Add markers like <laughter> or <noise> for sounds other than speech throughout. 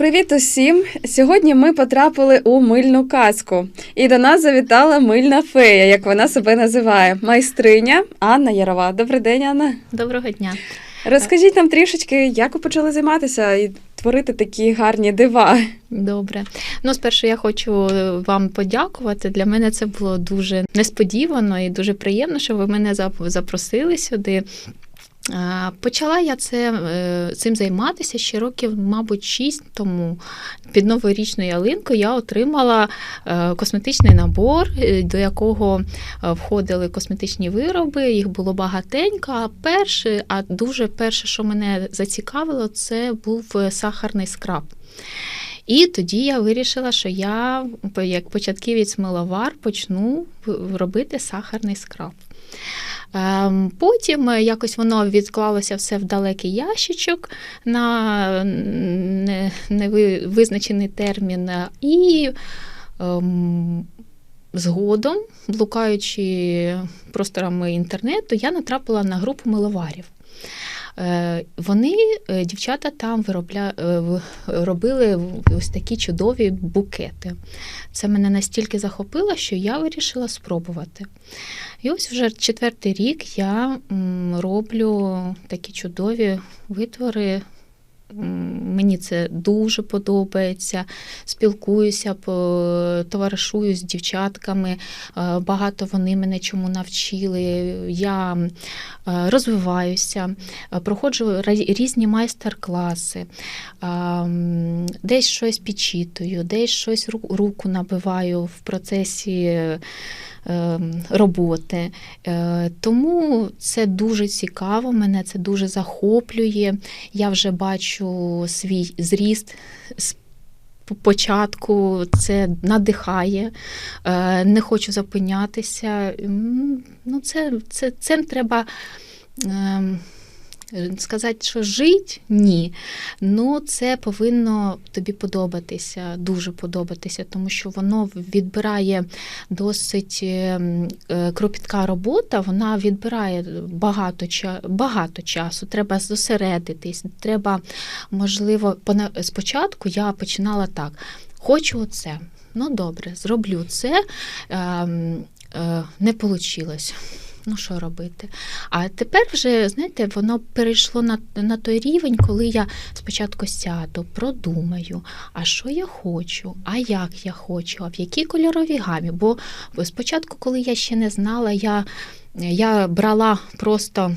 Привіт усім! Сьогодні ми потрапили у мильну казку, і до нас завітала мильна фея, як вона себе називає, майстриня Анна Ярова. Добрий день, Анна. Доброго дня. Розкажіть нам трішечки, як ви почали займатися і творити такі гарні дива. Добре. Ну, спершу я хочу е, вам подякувати. Для мене це було дуже несподівано і дуже приємно, що ви мене запросили сюди. Е, Почала я це, е, цим займатися ще років, мабуть, шість тому. Під новорічну ялинку я отримала е, косметичний набор, до якого входили косметичні вироби. Їх було багатенько. А перше, а дуже перше, що мене зацікавило, це був сахарний скраб. І тоді я вирішила, що я, як початківець миловар, почну робити сахарний скраб. Ем, Потім е, якось воно відклалося все в далекий ящичок на невизначений термін. І ем, згодом, блукаючи просторами інтернету, я натрапила на групу миловарів. Е, Вони, е, дівчата, там виробля... е, робили ось такі чудові букети. Це мене настільки захопило, що я вирішила спробувати. І ось вже четвертий рік я роблю такі чудові витвори. Мені це дуже подобається. Спілкуюся, товаришую з дівчатками. Е, Багато вони мене чому навчили. Я е, розвиваюся, е, проходжу різні майстер-класи, десь щось підчитую, десь щось руку набиваю в процесі роботи. Е, Тому це дуже цікаво, мене це дуже захоплює. Я вже бачу свій зріст з початку, це надихає, Е, не хочу зупинятися. Ну, це, це, цим треба. Сказати, що жить ні. Ну, це повинно тобі подобатися, дуже подобатися, тому що воно відбирає досить ем, е, кропітка робота, вона відбирає багато, багато часу. Треба зосередитись, треба, можливо, спочатку я починала так: хочу оце. Ну, добре, зроблю це. Ем, е, не вийшло. Ну, що робити? А тепер вже, знаєте, воно перейшло на, на той рівень, коли я спочатку сяду, продумаю, а що я хочу, а як я хочу, а в якій кольоровій гамі. Бо спочатку, коли я ще не знала, я, я брала просто.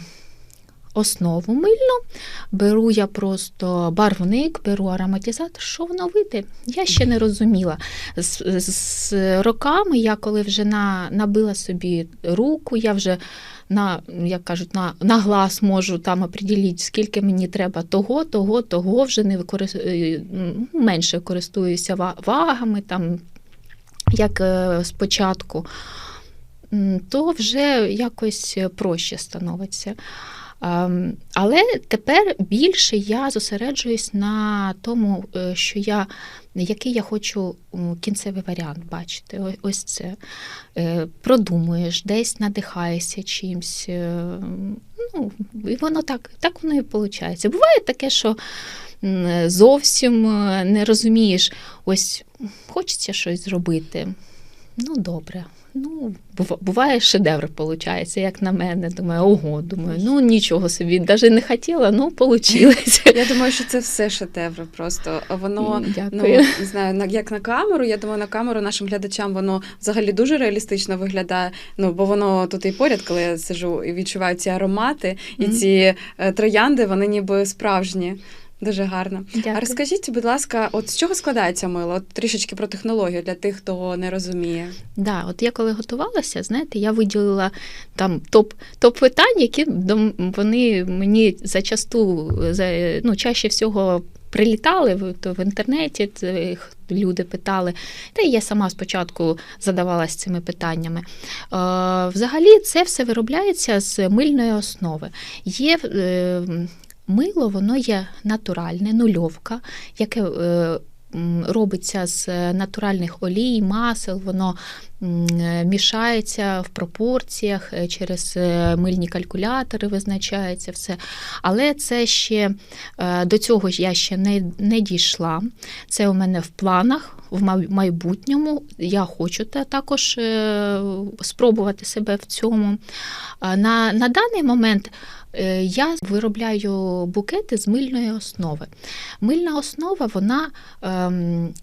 Основу мильну, беру я просто барвник, беру ароматизатор, що воно вийде, я ще не розуміла. З, з, роками я коли вже на, набила собі руку, я вже на, як кажуть, на, на глаз можу там оприділити, скільки мені треба того, того, того, вже не використ... е, менше користуюся вагами, там, як е, спочатку, то вже якось проще становиться. Ем, Але тепер більше я зосереджуюсь на тому, е, що я, який я хочу кінцевий варіант бачити. Ось це. Е, Продумуєш, десь надихаєшся чимсь. е, Ну, і воно так, так воно і виходить. Буває таке, що зовсім не розумієш, ось хочеться щось зробити. Ну, добре. Ну, буває шедевр, виходить, як на мене. Думаю, ого, думаю, ну нічого собі, навіть не хотіла, ну вийшло. <laughs> Я думаю, що це все шедеври просто. Воно ну не знаю, як на камеру. Я думаю, на камеру нашим глядачам воно взагалі дуже реалістично виглядає. Ну бо воно тут і поряд, коли я сижу і відчуваю ці аромати, і Мгм. ці е, троянди, вони ніби справжні. Дуже гарно. Дякую. А розкажіть, будь ласка, от з чого складається мило? От трішечки про технологію для тих, хто не розуміє. Да, от я коли готувалася, знаєте, я виділила там топ, топ питань, які вони мені зачасту за, ну, чаще всього прилітали в, то в інтернеті, люди питали. Та я сама спочатку задавалася цими питаннями. Е, взагалі, це все виробляється з мильної основи. Є е, мило, воно є натуральне, нульовка, яке. Е, робиться з е, натуральних олій, масел, воно мішається в пропорціях е, через е, мильні калькулятори, визначається все. Але це ще е, до цього я ще не, не дійшла. Це у мене в планах. В майбутньому я хочу також е, спробувати себе в цьому. На, на даний момент е, я виробляю букети з мильної основи. Мильна основа вона ем,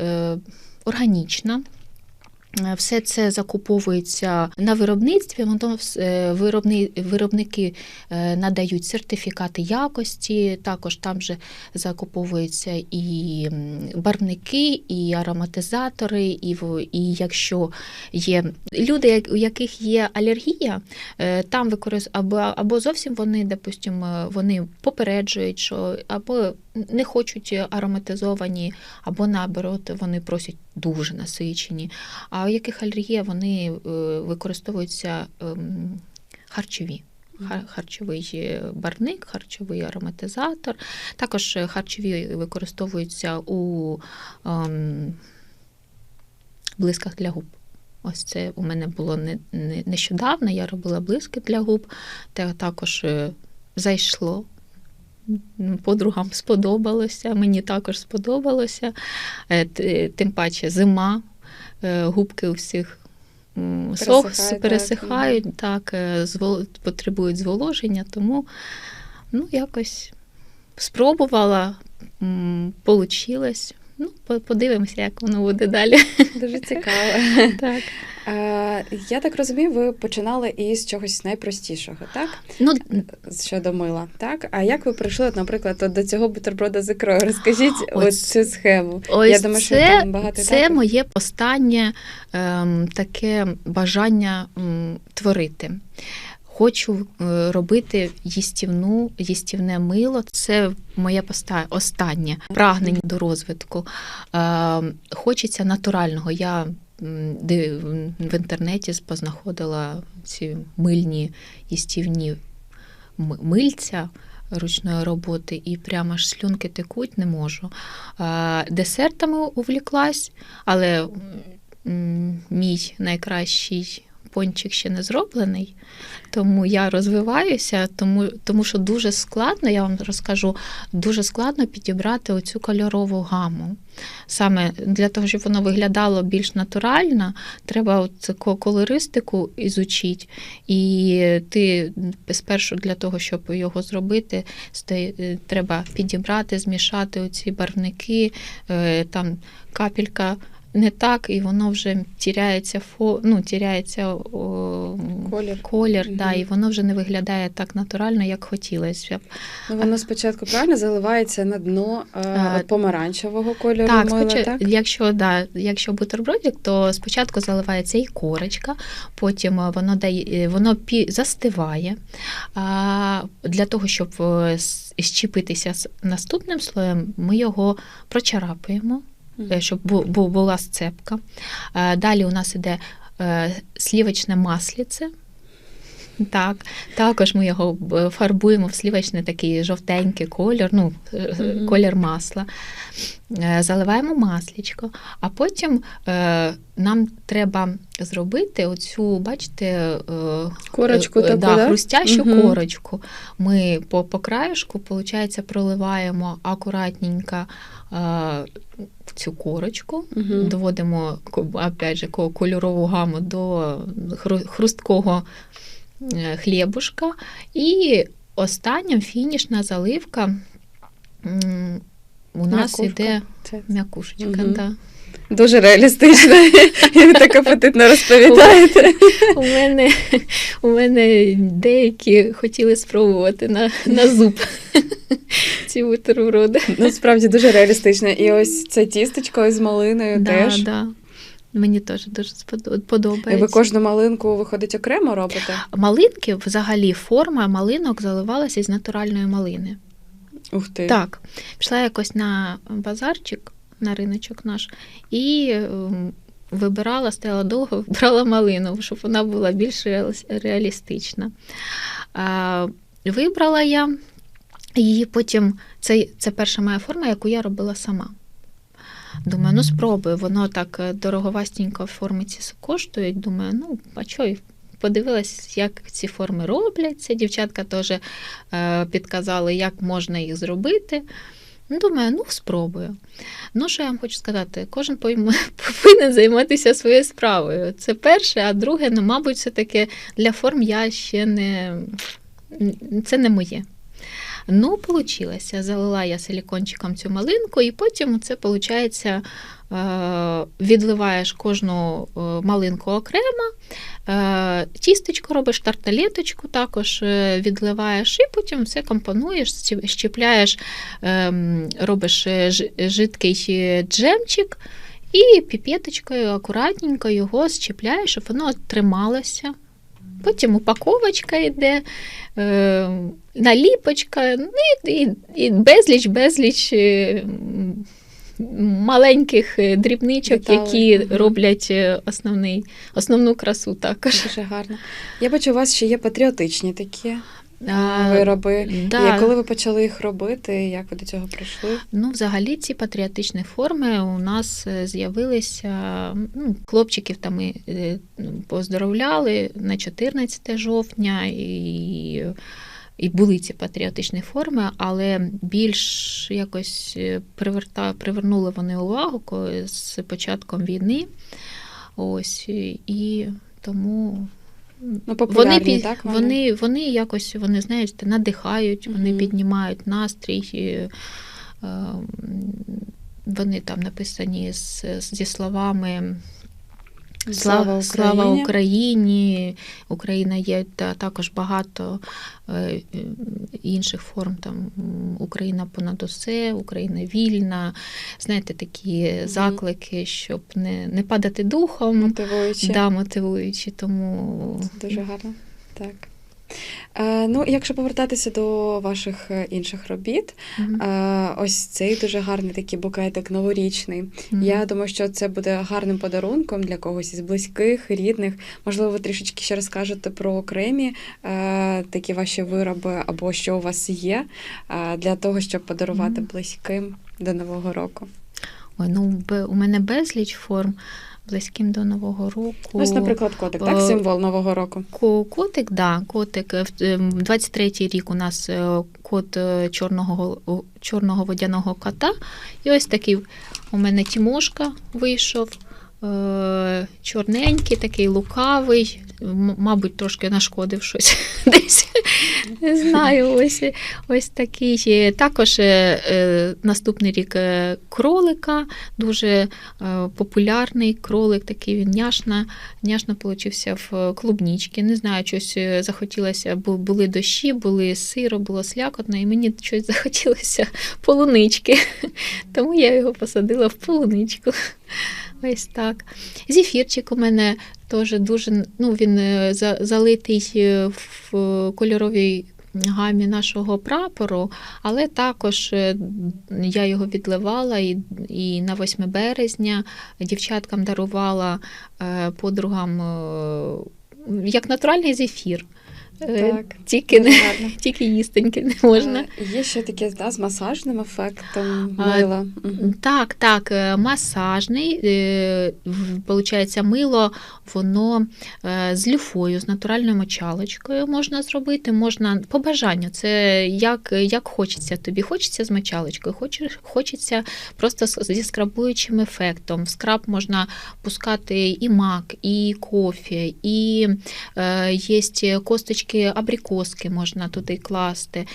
е, органічна. Е, Все це закуповується на виробництві, воно е, виробни, виробники е, надають сертифікати якості, також там же закуповуються і барвники, і ароматизатори, і, і якщо є люди, у яких є алергія, там використовують або, або зовсім вони, допустимо, вони попереджують, що або не хочуть ароматизовані, або наоборот, вони просять дуже насичені. А у яких алергія, вони е, використовуються ем, харчові. Харчовий е, барвник, харчовий ароматизатор. Також е, харчові використовуються у ем, блисках для губ. Ось це у мене було не, не, нещодавно. Я робила блиски для губ, те також е, зайшло. Подругам сподобалося, мені також сподобалося. Е, Тим паче зима, е, губки у всіх Пересихають, так. пересихають, так, е, потребують зволоження, тому ну, якось спробувала, получилось. Ну, подивимося, як воно буде далі. Дуже <laughs> цікаво. Так. Я так розумію, ви починали із чогось найпростішого, так? Ну, Щодо мила, так? А як ви прийшли, наприклад, от до цього бутерброда з ікрою? Розкажіть Ось- цю схему. Ось Я думаю, що це, там багато це етапів. моє останнє ем, таке бажання м, творити. Хочу е, робити їстівну, їстівне мило. Це моє останнє прагнення до розвитку. Ем, хочеться натурального. Я в інтернеті познаходила ці мильні їстівні мильця ручної роботи, і прямо аж слюнки текуть не можу. Десертами увліклась, але мій найкращий пончик ще не зроблений, тому я розвиваюся, тому, тому що дуже складно, я вам розкажу, дуже складно підібрати оцю кольорову гаму. Саме для того, щоб воно виглядало більш натурально, треба цю колористику ізучити. І ти спершу для того, щоб його зробити, е, треба підібрати, змішати оці барвники, е, там капелька. Не так, і воно вже тіряється фо, ну, тіряється о, Колір. колір Мгм. да, і воно вже не виглядає так натурально, як хотілося б. Ну, воно спочатку правильно заливається на дно е, А, от помаранчевого кольору Так, мила, спочат... так? якщо да, якщо бутербродик, то спочатку заливається і корочка, потім е, воно дає е, воно пі... застиває. А для того, щоб щепитися з наступним слоєм, ми його прочарапуємо, щоб бу- бу- була сцепка. Е, Далі у нас іде е, слівочне масліце. Так, також ми його е, фарбуємо в слівочний такий жовтенький колір, ну, е, Мгм. колір масла. Е, Заливаємо маслічко, а потім е, нам треба зробити оцю, бачите, е, Корочку е, таку, да, да? хрустящу Мгм. корочку. Ми по, по краєшку, виходить, проливаємо акуратненько е, цю корочку, Мгм. доводимо опять же, кольорову гаму до хрусткого е, хлібушка. І остання фінішна заливка у нас М'якушка. іде м'якушечка. Мгм. Да. Дуже реалістично. <laughs> І ви так апетитно розповідаєте. У, мене, у мене деякі хотіли спробувати на, на зуб ці бутерброди. Ну, справді дуже реалістично. І ось це тістечко із малиною Да, теж. да. Мені теж дуже сподо- І ви кожну малинку виходить окремо робите? Малинки, взагалі, форма малинок заливалася із натуральної малини. Ух ти. Так, пішла якось на базарчик, на риночок наш, і ем, вибирала, стояла довго, <laughs> вибирала малину, щоб вона була більш реалістична. Вибрала я її потім, це, це перша моя форма, яку я робила сама. Думаю, ну спробую. Воно так е, дороговастенько в формиці коштує. Думаю, ну а й Подивилась, як ці форми робляться. Дівчатка теж е, підказали, як можна їх зробити. Ну, Думаю, ну спробую. Ну, що я вам хочу сказати, кожен <laughs> повинен займатися своєю справою. Це перше, а друге, ну, мабуть, все-таки для форм я ще не це не моє. Ну, вийшло. Залила я силікончиком цю малинку, і потім це виходить, відливаєш кожну е, малинку окремо, е, тістечко робиш, тарталеточку також е, відливаєш, і потім все компонуєш, щепляєш, ем, робиш е, жидкий е, джемчик. І піпеточкою акуратненько його щепляєш, щоб воно трималося. Потім упаковочка йде, е, наліпочка, ну і, і, безліч, безліч е, маленьких е, дрібничок, Детали. які роблять основний, основну красу також. Дуже гарно. Я бачу, у вас ще є патріотичні такі вироби. да. І коли ви почали їх робити, як ви до цього прийшли? Ну, взагалі, ці патріотичні форми у нас е, з'явилися. Ну, хлопчиків там ми е, ну, поздоровляли на 14 жовтня і. І були ці патріотичні форми, але більш якось е, приверта, привернули вони увагу з початком війни. Ось і тому Ну, вони, під, так? вони, вони якось вони знаєте, надихають, вони Мгм. піднімають настрій. ем, Вони там написані з, зі словами Слава Україні. Слава Україні! Україна є та, також багато е, е, інших форм. Там Україна понад усе, Україна вільна. Знаєте, такі заклики, щоб не, не падати духом, мотивуючи. да, мотивуючи. Тому Це дуже гарно. Так. Е, ну, якщо повертатися до ваших е, інших робіт, е, ось цей дуже гарний такий букетик новорічний. Мгм. Я думаю, що це буде гарним подарунком для когось із близьких, рідних. Можливо, ви трішечки ще розкажете про окремі такі ваші вироби або що у вас є для того, щоб подарувати Мгм. близьким до Нового року. Ой, ну у мене безліч форм близьким до Нового року. Ось, наприклад, котик, так, е, символ Нового року. Котик, да, котик. Е, в- ем, 23-й рік у нас е, кот е, чорного, чорного водяного кота. І ось такий у мене Тімошка вийшов. е, Чорненький, такий лукавий, мабуть, трошки нашкодив щось <laughs> десь. Не знаю, ось, ось такий. Також е, е, наступний рік е, кролика, дуже популярний кролик, такий він няшна, няшно получився в клубнічки. Не знаю, щось захотілося, бу- були дощі, були сиро, було слякотно, і мені щось захотілося <laughs> полунички. Тому я його посадила в полуничку. Ось так. Зефірчик у мене теж дуже, ну він е, залитий е, в е, кольоровій гамі нашого прапору, але також я його відливала і, і на 8 березня дівчаткам дарувала подругам як натуральний зефір. Е, Так. Тільки, не, <laughs> тільки їстеньки не можна. Е, Є ще таке да, з масажним ефектом мила. Так, так, е, масажний. Получається, мило, воно з люфою, з натуральною мочалочкою можна зробити. Можна по бажанню. Це як, як хочеться тобі. Хочеться з мочалочкою, хочеться просто зі скрабуючим ефектом. В скраб можна пускати і мак, і кофе, і е, є косточки абрикоски, можна туди класти.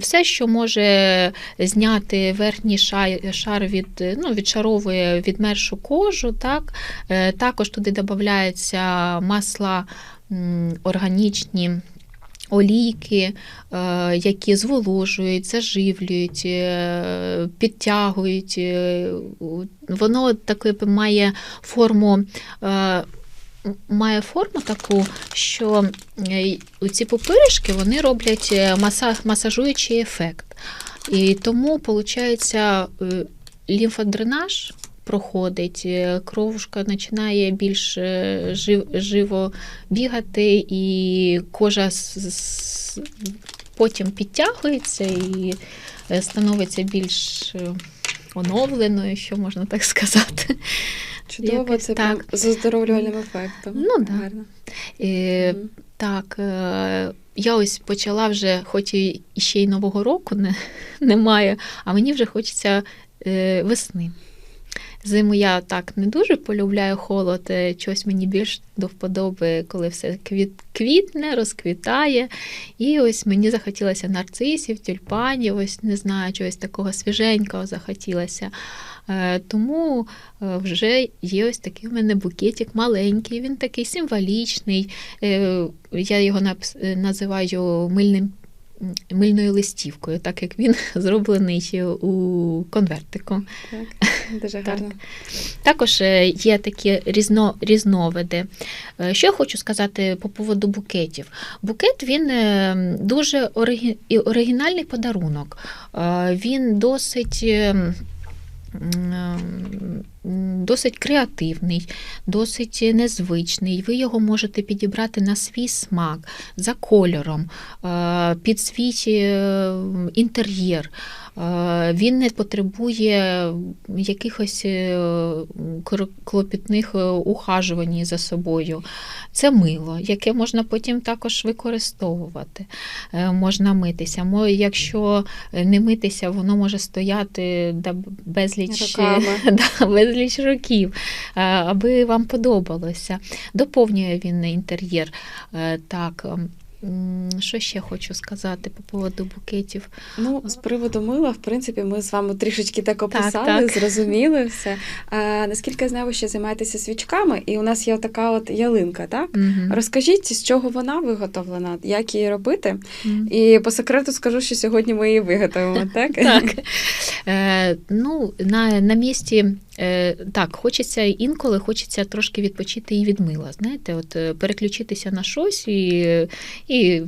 Все, що може зняти верхній шар, шар від, ну, відшаровує відмершу кожу. Так? Е, Також туди додаються масла органічні. Олійки, е, які зволожують, заживлюють, е, підтягують. Воно таке має форму, має форму таку, що е, ці пупиришки вони роблять е, масажуючий ефект. І тому, виходить, лімфодренаж проходить, е, кровушка починає більш е, жив, живо бігати, і кожа потім підтягується і е, становиться більш е, оновленою, що можна так сказати. Чудово, Якось це так. з оздоровлювальним ефектом. Ну, да. Гарно. Е, Мгм. Так, е, я ось почала вже, хоч і і ще й Нового року не, немає, а мені вже хочеться е, весни. Зиму я так не дуже полюбляю холод, е, щось мені більш до вподоби, коли все квіт, квітне, розквітає. І ось мені захотілося нарцисів, тюльпанів, ось не знаю, чогось такого свіженького захотілося. Е, Тому е, вже є ось такий у мене букетик маленький, він такий символічний. Е, Я його називаю мильним. Мильною листівкою, так як він <laughs> зроблений у конвертику. Так, <laughs> дуже гарно. Також е, є такі різно, різновиди. Що я хочу сказати по поводу букетів? Букет він дуже оригі- оригінальний подарунок. Він досить. Е, м, Досить креативний, досить незвичний. Ви його можете підібрати на свій смак, за кольором, е, під свій е, інтер'єр. Е, Він не потребує якихось клопітних ухажувань за собою. Це мило, яке можна потім також використовувати. Можна митися. Якщо не митися, воно може стояти безліч, <laughs> да, безліч років, е, аби вам подобалося. Доповнює він інтер'єр. Е, Так. Що ще хочу сказати по поводу букетів? Ну, з приводу мила, в принципі, ми з вами трішечки так описали, так. зрозуміли все. А, наскільки я знаю, ви ще займаєтеся свічками, і у нас є така от ялинка, так? Мгм. Розкажіть, з чого вона виготовлена, як її робити? Мгм. І по секрету скажу, що сьогодні ми її виготовимо, <laughs> так? Так. Е, ну, на, на місці е, так, хочеться інколи хочеться трошки відпочити і від мила. Знаєте, от е, переключитися на щось і, і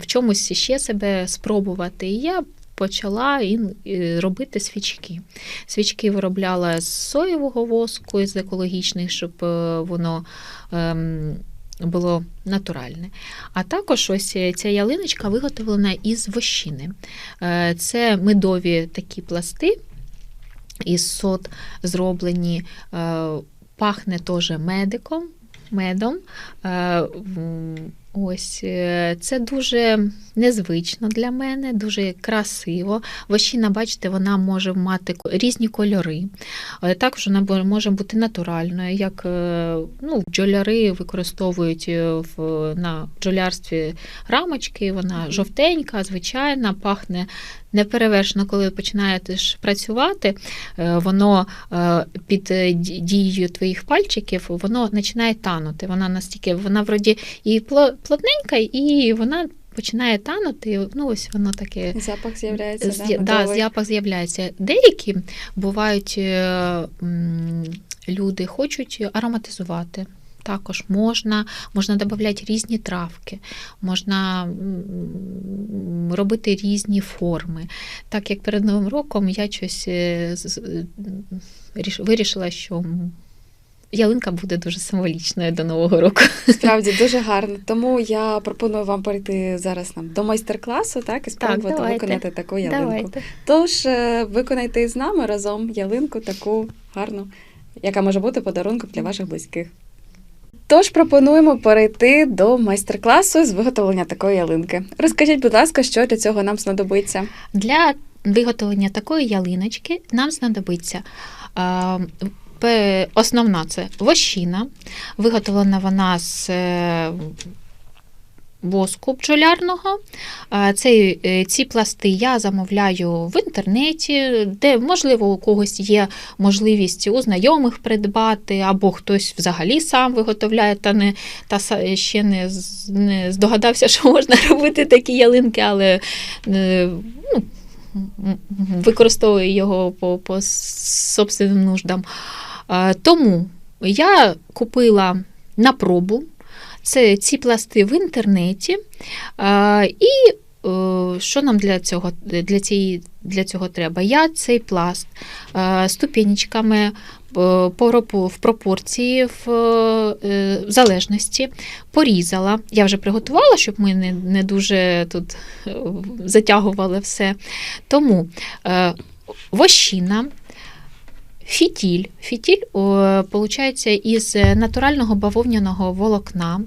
в чомусь ще себе спробувати. І я почала е, робити свічки. Свічки виробляла з соєвого воску, з екологічних, щоб е, воно. ем, було натуральне. А також ось ця ялиночка виготовлена із вощини. Це медові такі пласти із сот зроблені, е, пахне теж медиком, медом. Е, Ось е, це дуже незвично для мене, дуже красиво. Вощина, бачите, вона може мати різні кольори. Також вона може бути натуральною, як ну, бджоляри використовують в, на бджолярстві рамочки, вона жовтенька, звичайна, пахне неперевершено, коли починаєте ж працювати, е, воно е, під е, дією твоїх пальчиків воно починає танути. Вона настільки, вона вроді і пло- плотненька, і вона починає танути. Ну, ось воно таке. Запах з'являється, З'я- да, да, запах з'являється. Деякі бувають люди хочуть ароматизувати. Також можна, можна додати різні травки, можна робити різні форми. Так як перед Новим роком я щось е, вирішила, що ялинка буде дуже символічною до Нового року. Справді <laughs> дуже гарно. Тому я пропоную вам перейти зараз нам до майстер-класу, так, і спробувати давайте. виконати таку ялинку. Давайте. Тож е, виконайте з нами разом ялинку таку гарну, яка може бути подарунком для ваших близьких. Тож пропонуємо перейти до майстер-класу з виготовлення такої ялинки. Розкажіть, будь ласка, що для цього нам знадобиться? Для виготовлення такої ялиночки нам знадобиться основна це вощина. Виготовлена вона з е, воску бджолярного. Цей, е, ці пласти я замовляю в інтернеті, де, можливо, у когось є можливість у знайомих придбати, або хтось взагалі сам виготовляє та не та ще не, не здогадався, <laughs> що можна робити такі ялинки, але е, ну, м- його по, по собственним нуждам. Тому я купила на пробу це, ці пласти в інтернеті. І е, що нам для цього, для, цієї, для цього треба? Я цей пласт е, ступенечками е, в пропорції, в, залежності порізала. Я вже приготувала, щоб ми не, не дуже тут затягували все. Тому вощина, Фітіль. Фітіль получається із натурального бавовняного волокна.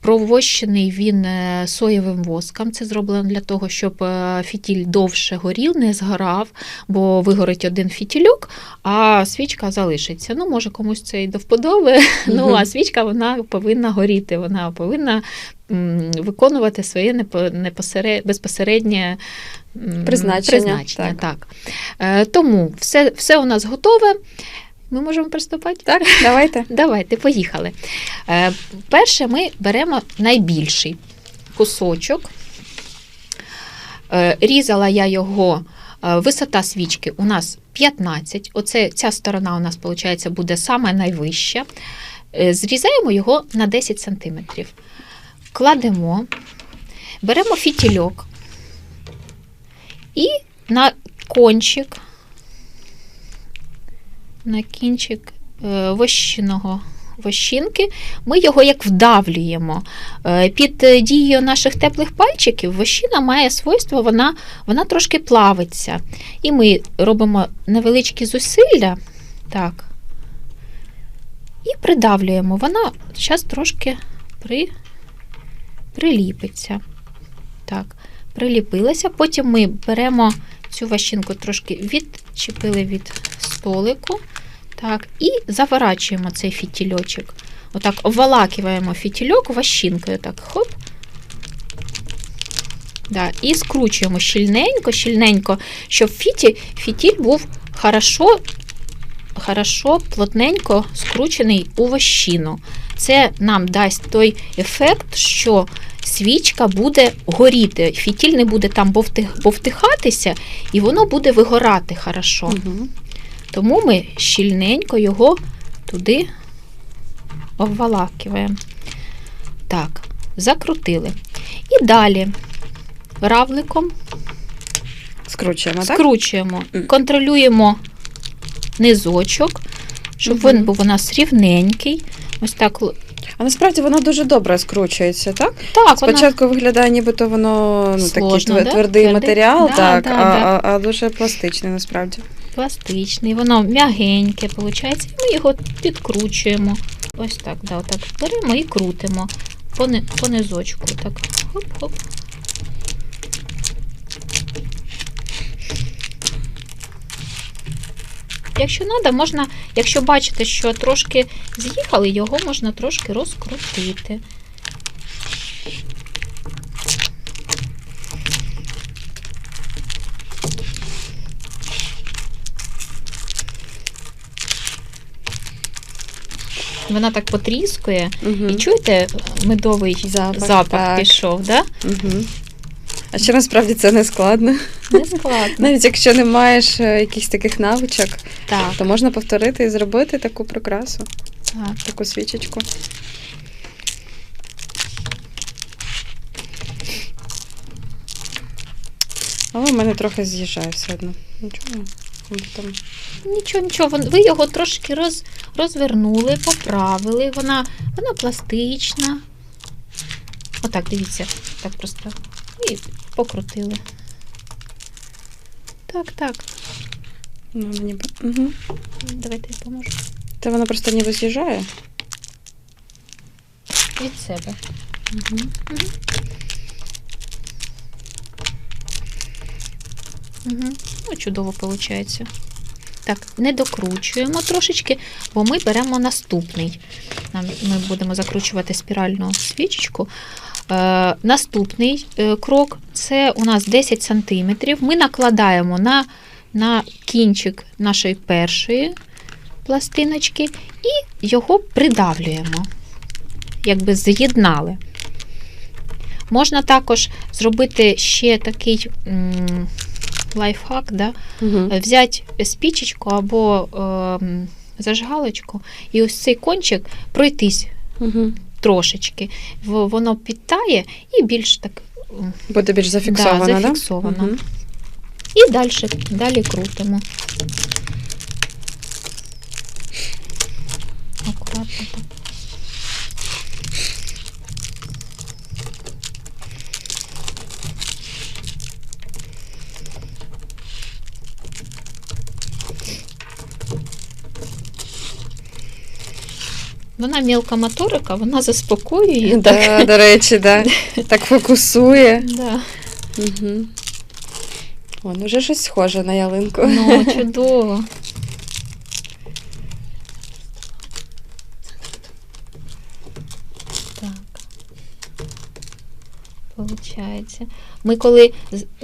Провощений він е, соєвим воском. Це зроблено для того, щоб е, фітіль довше горів, не згорав, бо вигорить один фітільок, а свічка залишиться. Ну, може, комусь це і до вподоби. <laughs> Ну, а свічка вона повинна горіти, вона повинна виконувати своє безпосереднє Призначення, призначення так. так. Е, Тому все, все у нас готове. Ми можемо приступати? Так, давайте. <laughs> Давайте, поїхали. Е, Перше ми беремо найбільший кусочок. Е, Різала я його. Висота свічки у нас 15. Оце ця сторона у нас, виходить, буде саме найвища. Зрізаємо його на 10 см. Кладемо, беремо фітільок і на кончик, на кінчик е, вощиного вощинки, ми його як вдавлюємо. Е, Під дією наших теплих пальчиків вощина має свойство, вона, вона трошки плавиться. І ми робимо невеличкі зусилля. Так. І придавлюємо. Вона зараз трошки при, приліпиться. Так, приліпилася. Потім ми беремо цю вощинку трошки відчепили від столику. Так, і заворачуємо цей фітільочок. Отак обволакиваємо фітільок вощинкою. Так, хоп. Да, і скручуємо щільненько, щільненько, щоб фіті, фітіль був хорошо, хорошо, плотненько скручений у вощину. Це нам дасть той ефект, що свічка буде горіти. Фітіль не буде там бовтихатися, і воно буде вигорати хорошо. Угу. Тому ми щільненько його туди обволакуємо. Так, закрутили. І далі равликом Скручуємо, так? скручуємо, контролюємо низочок, щоб Мгм. він був у нас рівненький. Ось так. А насправді воно дуже добре скручується, так? Так, вона Спочатку виглядає, нібито воно ну, такий да? твердий Твердий? матеріал, Да, так, да, а, да. А, а дуже пластичний насправді. пластичний, воно м'ягеньке, виходить. Ми його підкручуємо. Ось так, да, отак беремо і крутимо по, по низочку. Так, хоп-хоп. Якщо треба, можна, якщо бачите, що трошки з'їхали, його можна трошки розкрутити. Вона так потріскує. Угу. І чуєте, медовий Запах, запах, так. пішов, да? Угу. А ще насправді це не складно. Не складно. Навіть якщо не маєш е, якихось таких навичок, Так, то можна повторити і зробити таку прикрасу, так. таку свічечку. Але в мене трохи з'їжджає все одно. Нічого. Там. Нічого, нічого. Ви його трошки роз, розвернули, поправили. Вона, вона пластична. Отак, дивіться. Так просто. І покрутили. Так, так. Ну, ніби. Угу. Давайте я поможу. Та вона просто ніби з'їжджає. Від себе. Угу. Угу. Ну, чудово виходить. Так, не докручуємо трошечки, бо ми беремо наступний. Ми будемо закручувати спіральну свічечку. Е, наступний е, крок це у нас 10 см. Ми накладаємо на, на кінчик нашої першої пластиночки і його придавлюємо, якби з'єднали. Можна також зробити ще такий м, лайфхак, да? Угу. взяти спічечку або ем, зажигалочку, і ось цей кончик пройтись Угу. Трошечки. Воно підтає і більш так Буде більш зафіксовано, да, да? зафіксовано. Мгм. І далі, далі крутимо. Акуратно так. Вона мілка моторика, вона заспокоює. так. <laughs> До речі, да. так фокусує. Да. Угу. Вон уже щось схоже на ялинку. Ну, <laughs> чудово. Так. Получається. Ми коли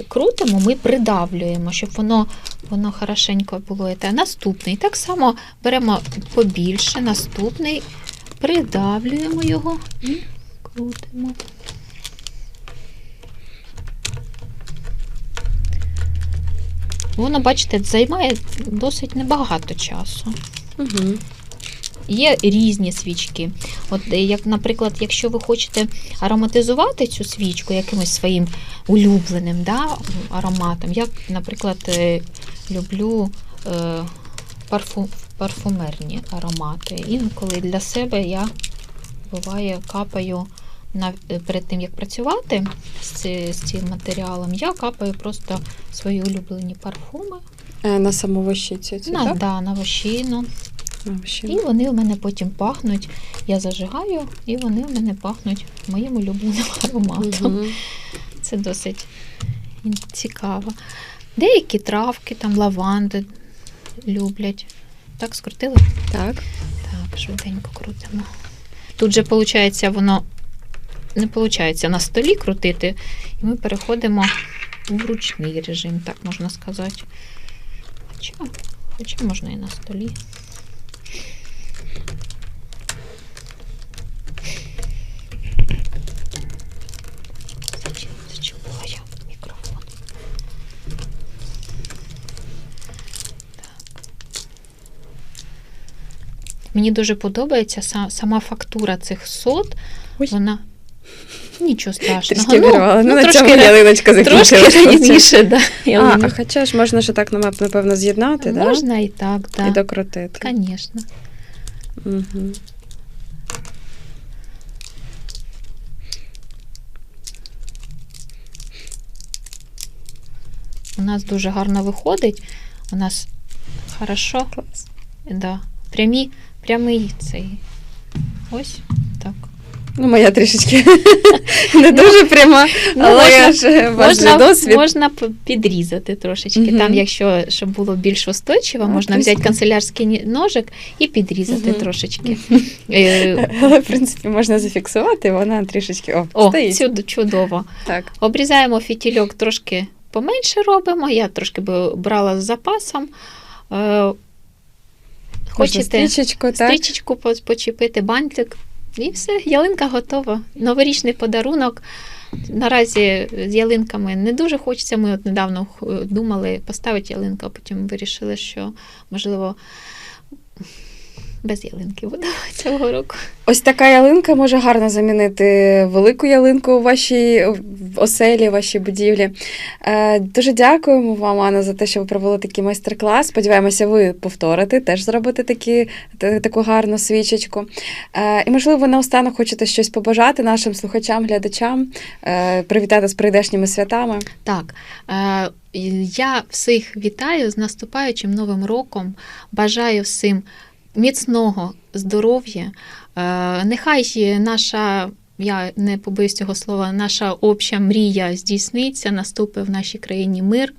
крутимо, ми придавлюємо, щоб воно, воно хорошенько було. Та наступний. Так само беремо побільше, наступний, придавлюємо його і крутимо. Воно, бачите, займає досить небагато часу. Угу. Є різні свічки. От, е, як, наприклад, якщо ви хочете ароматизувати цю свічку якимось своїм улюбленим да, ароматом, я, наприклад, е, люблю е, парфу, парфумерні аромати. Інколи для себе я буває капаю перед тим, як працювати з, цим матеріалом, я капаю просто свої улюблені парфуми Е, На саму вощицю цю, на, так? да, на вощину. І вони у мене потім пахнуть. Я зажигаю, і вони у мене пахнуть моїм улюбленим <laughs> ароматом. Мгм. Це досить цікаво. Деякі травки, там лаванди люблять. Так, скрутили? Так. Так, швиденько крутимо. Тут же, виходить, воно не виходить на столі крутити, і ми переходимо в ручний режим, так можна сказати. Хоча, хоча можна і на столі. Мені дуже подобається са- сама фактура цих сот. Ой. Вона нічого страшного. Трішки вирвала. Ну, на цьому ра- ялиночка трошки закінчилася. раніше, да, А, а хоча ж можна ще так нап- напевно з'єднати, да? Можна і так, І докрутити. Звісно. Угу. У нас дуже гарно виходить. У нас хорошо. Клас. Да. Прямі, прямий цей. Ось так. Ну, моя трішечки <laughs> не дуже пряма, Ну, але можна- я ж ваш Можна, досвід. можна підрізати трошечки. Там, якщо щоб було більш устойчиво, Ну, можна взяти канцелярський ножик і підрізати трошечки. <laughs> Е, Але, в принципі, можна зафіксувати, вона трішечки о, О, стоїть. чудо- чудово. Так. Обрізаємо фітільок трошки поменше робимо. Я трошки брала з запасом. Хочете стрічечку, стрічечку по- почепити, бантик, і все, ялинка готова. Новорічний подарунок. Наразі з ялинками не дуже хочеться. Ми от недавно думали поставити ялинку, а потім вирішили, що можливо без ялинки буде цього року. Ось така ялинка може гарно замінити велику ялинку у вашій оселі, вашій будівлі. Е, дуже дякуємо вам, Анна, за те, що ви провели такий майстер-клас. Сподіваємося, ви повторите, теж зробите такі, таку гарну свічечку. Е, і, можливо, наостанок хочете щось побажати нашим слухачам, глядачам, е, привітати з прийдешніми святами. Так, е, я всіх вітаю з наступаючим новим роком. Бажаю всім міцного здоров'я. Е, Нехай наша, я не побоюсь цього слова, наша обща мрія здійсниться, наступить в нашій країні мир.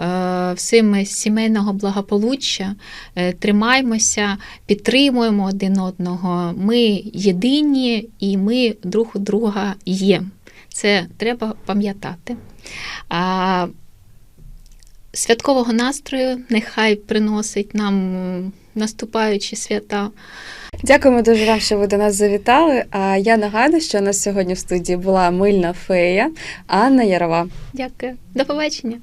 Е, Всім сімейного благополуччя, Е, тримаймося, підтримуємо один одного. Ми єдині і ми друг у друга є. Це треба пам'ятати. Святкового настрою нехай приносить нам наступаючі свята. Дякуємо дуже вам, що ви до нас завітали. А я нагадую, що у нас сьогодні в студії була мильна фея Анна Ярова. Дякую. До побачення.